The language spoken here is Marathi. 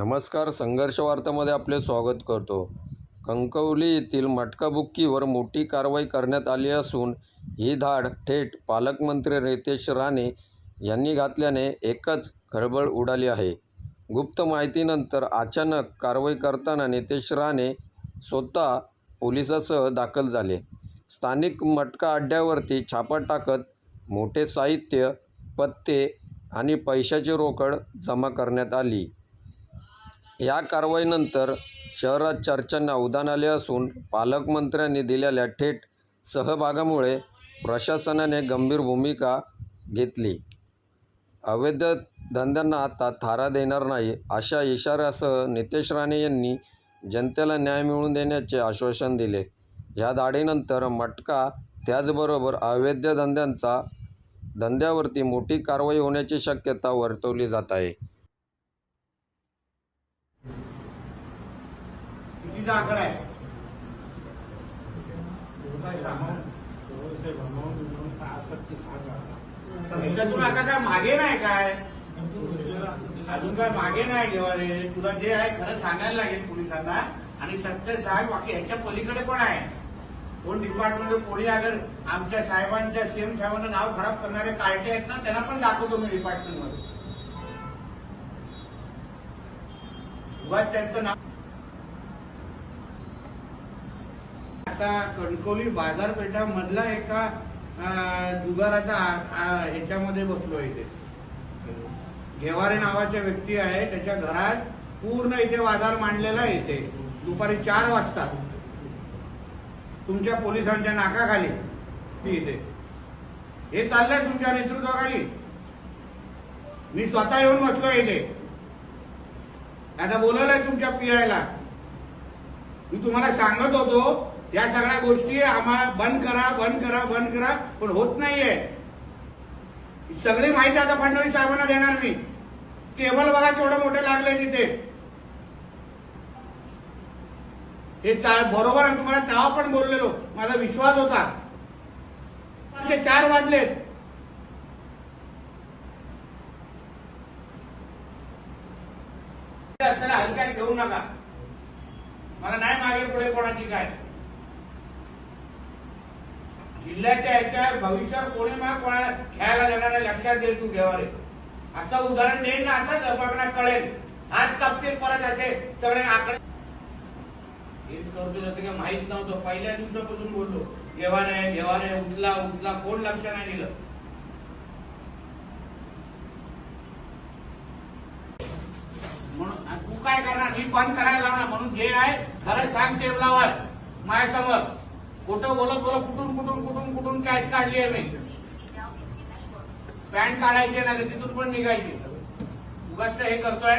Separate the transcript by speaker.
Speaker 1: नमस्कार संघर्ष वार्तामध्ये आपले स्वागत करतो. कणकवली येथील मटका बुक्कीवर मोठी कारवाई करण्यात आली असून ही धाड थेट पालकमंत्री रितेश राणे यांनी घातल्याने एकच खळबळ उडाली आहे. गुप्त माहितीनंतर अचानक कारवाई करताना नितेश राणे स्वतः पोलिसासह दाखल झाले. स्थानिक मटका अड्ड्यावरती छापा टाकत मोठे साहित्य पत्ते आणि पैशाची रोकड जमा करण्यात आली. या कारवाईनंतर शहरात चर्चांना उधाण आले असून पालकमंत्र्यांनी दिलेल्या थेट सहभागामुळे प्रशासनाने गंभीर भूमिका घेतली. अवैध धंद्यांना आता थारा देणार नाही अशा इशाऱ्यासह नितेश राणे यांनी जनतेला न्याय मिळवून देण्याचे आश्वासन दिले. या दाढीनंतर मटका त्याचबरोबर अवैध धंद्यांचा धंद्यावरती मोठी कारवाई होण्याची शक्यता वर्तवली जात आहे.
Speaker 2: कितीचा आकडा आहे ह्याच्यातून आता काय मागे नाही काय? अजून काय मागे नाही घेवारे तुला जे आहे खरं सांगायला लागेल पोलिसांना. आणि सत्य साहेब बाकी ह्याच्या पलीकडे पण आहे. कोण डिपार्टमेंट कोणी अगर आमच्या साहेबांच्या सीएम साहेबांना नाव खराब करणारे कार्टे आहेत ना त्यांना पण दाखवतो मी डिपार्टमेंटमध्ये उगाच त्यांचं नाव आता कणकवली बाजारपेठा मधला एका जुगाराच्या ह्याच्यामध्ये बसलो इथे. घेवारे नावाच्या व्यक्ती आहे त्याच्या घरात पूर्ण इथे बाजार मांडलेला आहे इथे. दुपारी चार वाजता. तुमच्या पोलिसांच्या नाकाखाली ती इथे. हे चाललंय तुमच्या नेतृत्वाखाली. मी स्वतः येऊन बसलो इथे. आता बोलवलंय तुमच्या पियायला मी तुम्हाला सांगत होतो या सगळ्या गोष्टी आम्हाला बंद करा बंद करा बंद करा पण होत नाहीये. सगळी माहिती आता फडणवीस साहेबांना देणार मी केबल बघा केवढं मोठे लागले तिथे. हे बरोबर आहे तुम्हाला तेव्हा पण बोललेलो. माझा विश्वास होता. ते चार वाजलेत असताना हलक्यात घेऊ नका. मला नाही मागे पुढे कोणाची काय. जिल्ह्याच्या ह्याच्या भविष्यात कोणी मग कोणाला खेळायला जाणार लक्षात दे तू घेवारे. असं उदाहरण देईन ना आता लोकांना कळेल. हात कापतील परत असे सगळे आकडे. हेच करतो जसं काही माहीत नव्हतं. पहिल्या दिवसापासून बोललो घेवारे घेवारे उठला उठला कोण लक्ष नाही दिलं. म्हणून तू काय करणार? मी बंद करायला लावणार म्हणून जे आहे खरं सांग टेबलावर माझ्यासमोर. खोटं बोलत बोलत कुठून कुठून कुठून कुठून कॅश काढली आहे मी? पॅन्ट काढायची नाही तिथून पण निघायची. उगाच हे करतोय.